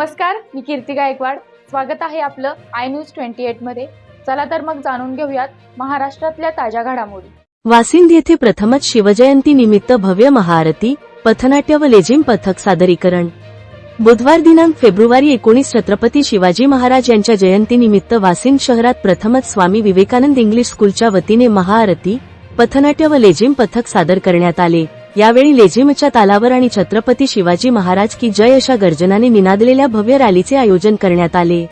नमस्कार मी कीर्ती गायकवाड. स्वागत आहे आपलं आय न्यूज ट्वेंटी एटमध्ये चला तर मग जाणून घेऊयात महाराष्ट्रातल्या ताज्या घडामोडी. वासिंद येथे प्रथमच शिवजयंती निमित्त भव्य महाआरती पथनाट्य व लेझिम पथक सादरीकरण. बुधवार दिनांक फेब्रुवारी एकोणीस छत्रपती शिवाजी महाराज यांच्या जयंतीनिमित्त वासिंद शहरात प्रथमच स्वामी विवेकानंद इंग्लिश स्कूलच्या वतीने महाआरती पथनाट्य व लेझिम पथक सादर करण्यात आले. यावेळी लेझिमच्या तालावर आणि छत्रपती शिवाजी महाराज की जय अशा गर्जनाने निनादलेल्या भव्य रॅलीचे आयोजन करण्यात आले.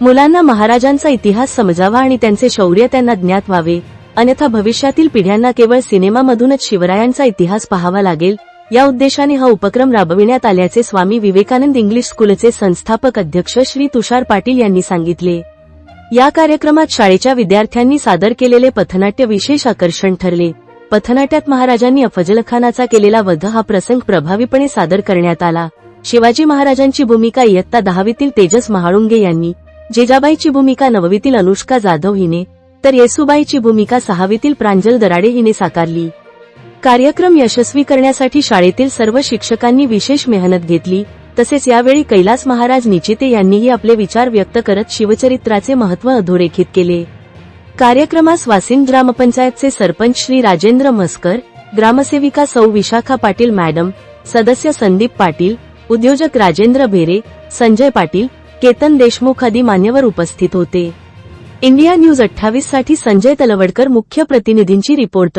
मुलांना महाराजांचा इतिहास समजावा आणि त्यांचे शौर्य त्यांना ज्ञात व्हावे. अन्यथा भविष्यातील पिढ्यांना केवळ सिनेमामधूनच शिवरायांचा इतिहास पाहावा लागेल या उद्देशाने हा उपक्रम राबविण्यात आल्याचे स्वामी विवेकानंद इंग्लिश स्कूलचे संस्थापक अध्यक्ष श्री तुषार पाटील यांनी सांगितले. या कार्यक्रमात शाळेच्या विद्यार्थ्यांनी सादर केलेले पथनाट्य विशेष आकर्षण ठरले. पथनाट्यात महाराजांनी अफजलखानाचा केलेला वध हा प्रसंग प्रभावीपणे सादर करण्यात आला. शिवाजी महाराजांची भूमिका इयत्ता दहावीतील तेजस महाळुंगे यांनी जेजाबाईची भूमिका नववीतील अनुष्का जाधव हिने तर येसुबाईची भूमिका सहावीतील प्रांजल दराडे हिने साकारली. कार्यक्रम यशस्वी करण्यासाठी शाळेतील सर्व शिक्षकांनी विशेष मेहनत घेतली तसेच यावेळी कैलास महाराज निचिते यांनीही आपले विचार व्यक्त करत शिवचरित्राचे महत्त्व अधोरेखित केले. कार्यक्रमास वासिंद ग्रामपंचायतचे सरपंच श्री राजेंद्र मस्कर ग्रामसेविका सौ विशाखा पाटील मॅडम सदस्य संदीप पाटील उद्योजक राजेंद्र भेरे संजय पाटील केतन देशमुख आदी मान्यवर उपस्थित होते. इंडिया न्यूज अठ्ठावीससाठी संजय तलवडकर मुख्य प्रतिनिधींची रिपोर्ट.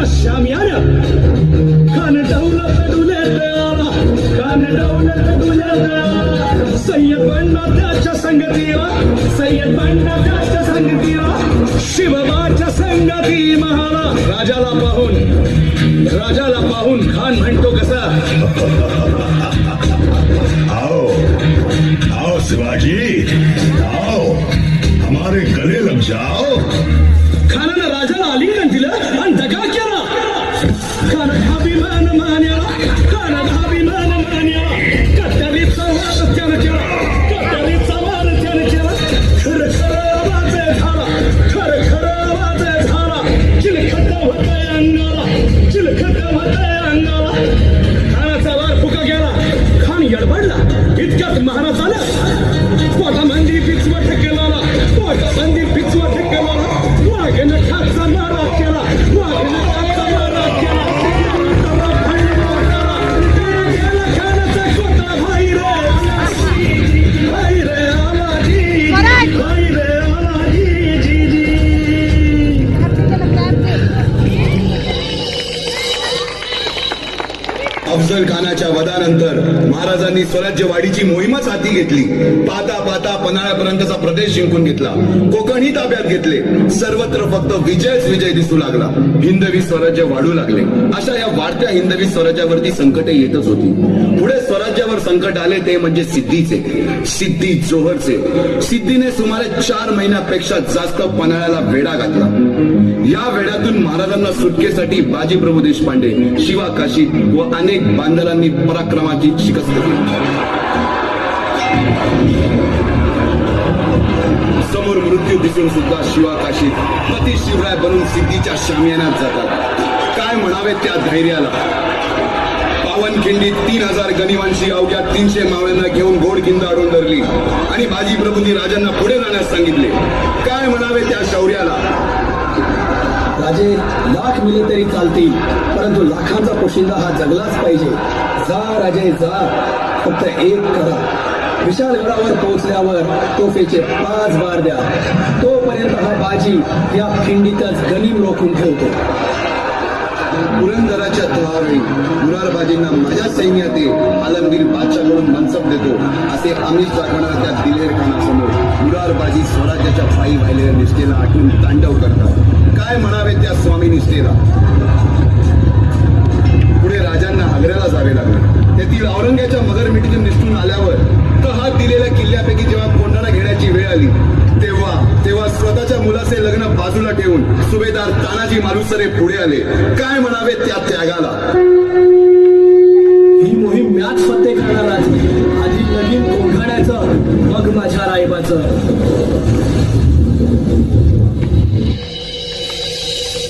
शामियाना खान दौलत डुलत आला खान दौलत डुलत आला सय्यद बंडा त्याच्या संगतीला सय्यद बंडा त्याच्या संगतीला शिवबाच्या संगती महाला राजाला पाहून राजाला पाहून खान म्हणतो कसा आओ आओ शिवाजी, आओ, हमारे गले लग जाओ। كان ذهبي مالا أن يرى. अफजल खानाच्या वधानंतर महाराजांनी स्वराज्य वाढीची मोहीमच हाती घेतली. पाता पाता पन्हाळ्यापर्यंतचा प्रदेश जिंकून घेतला. कोकणही ताब्यात घेतले. सर्वत्र फक्त विजयच विजय दिसू लागला. हिंदवी स्वराज्य वाढू लागले. अशा या वाढत्या हिंदवी स्वराज्यावरती संकटे येतच होती. पुढे स्वराज्यावर संकट आले ते म्हणजे सिद्धीचे. सिद्धी जोहरचे. सिद्धीने सुमारे चार महिन्यापेक्षा जास्त पन्हाळ्याला वेढा घातला. या वेढ्यातून महाराजांना सुटकेसाठी बाजीप्रभू देशपांडे शिवा काशी व अनेक बांधलांनी पराक्रमाची शिकस्त केली. समोर मृत्यू दिसून सुद्धा शिवा काशीत पती शिवराय बनून सिद्धीच्या शामियानात जातात. काय म्हणावे त्या धैर्याला? पावनखिंडीत तीन हजार गनिवांशी अवघ्या तीनशे मावळ्यांना घेऊन गोडखिंड अडून धरली आणि बाजी प्रभूंनी राजांना पुढे जाण्यास सांगितले. काय म्हणावे त्या राजे लाख मिले तरी चालतील परंतु लाखांचा पोशिंदा हा जगलाच पाहिजे. जा राजे जा. फक्त एक करा. विशालगडावर पोहोचल्यावर तोफेचे पाच बार द्या. तोपर्यंत हा बाजी या खिंडीतच गनिम रोखून ठेवतो. पुरंदराच्या तहावेळी मुरारबाजींना माझ्या सैन्यात आलमगीर बादशाकडून मनसब देतो. असे आमिष दाखवणाऱ्या त्या दिलेर खानासमोर मुरारबाजी स्वराज्याच्या पायी वाहिलेल्या निष्ठेला आठवून तांडव करतात. काय म्हणावे त्या स्वामी निष्ठेला? पुढे राजांना आग्र्याला जावे लागले. तेथील औरंग्याच्या मगरमिठीतून निष्ठून आल्यावर तहा दिलेल्या किल्ल्यापैकी जेव्हा कोंढाणा घेण्याची वेळ आली. तेव्हा तेव्हा स्वतःच्या मुलाचे लग्न बाजूला ठेवून सुभेदार तानाजी मालुसरे पुढे आले. काय म्हणावे त्या त्यागाला? ही मोहीम म्याच फत्ते करणार राजे. आधी लगीन कोंढाण्याचं मग माझ्या रायबाचं.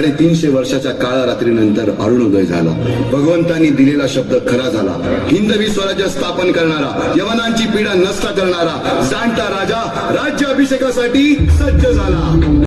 साडेतीनशे वर्षाच्या काळा रात्रीनंतर अरुणोदय झाला. भगवंतांनी दिलेला शब्द खरा झाला. हिंदवी स्वराज्य स्थापन करणारा यवनांची पीडा नष्ट करणारा जाणता राजा राज्य अभिषेकासाठी सज्ज झाला.